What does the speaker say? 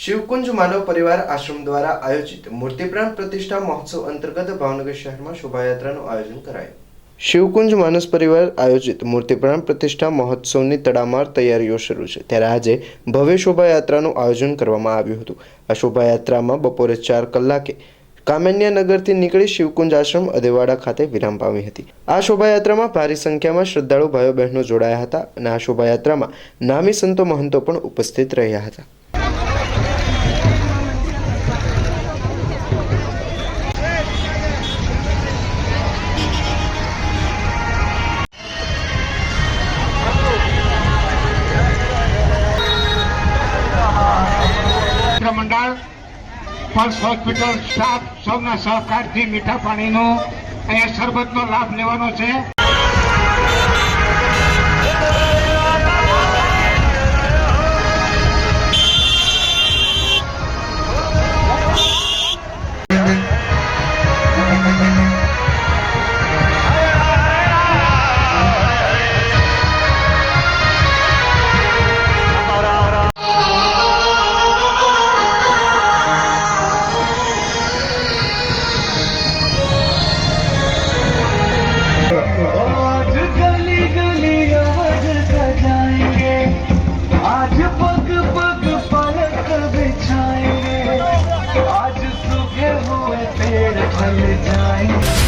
શિવકુંજ માનવ પરિવાર આશ્રમ દ્વારા આયોજિત મૂર્તિપ્રાણ પ્રતિષ્ઠા મહોત્સવ અંતર્ગત ભાવનગર શહેરમાં શોભાયાત્રાનું આયોજન કરાયું. શિવકુંજ માનસ પરિવાર આયોજિત મૂર્તિપ્રાણ પ્રતિષ્ઠા મહોત્સવની તડામાર તૈયારીઓ શરૂ છે. ત્યારે આજે ભવ્ય શોભાયાત્રાનું આયોજન કરવામાં આવ્યું હતું. આ શોભાયાત્રામાં બપોરે ચાર કલાકે કામેન્યાનગરથી નીકળી શિવકુંજ આશ્રમ અદેવાડા ખાતે વિરામ પામી હતી. આ શોભાયાત્રામાં ભારી સંખ્યામાં શ્રદ્ધાળુ ભાઈઓ બહેનો જોડાયા હતા અને આ શોભાયાત્રામાં નામી સંતો મહંતો પણ ઉપસ્થિત રહ્યા હતા. પલ્સ હોસ્પિટલ સ્ટાફ સૌના સહકારથી મીઠા પાણીનો અહીંયા શરબતનો લાભ લેવાનો છે. I play.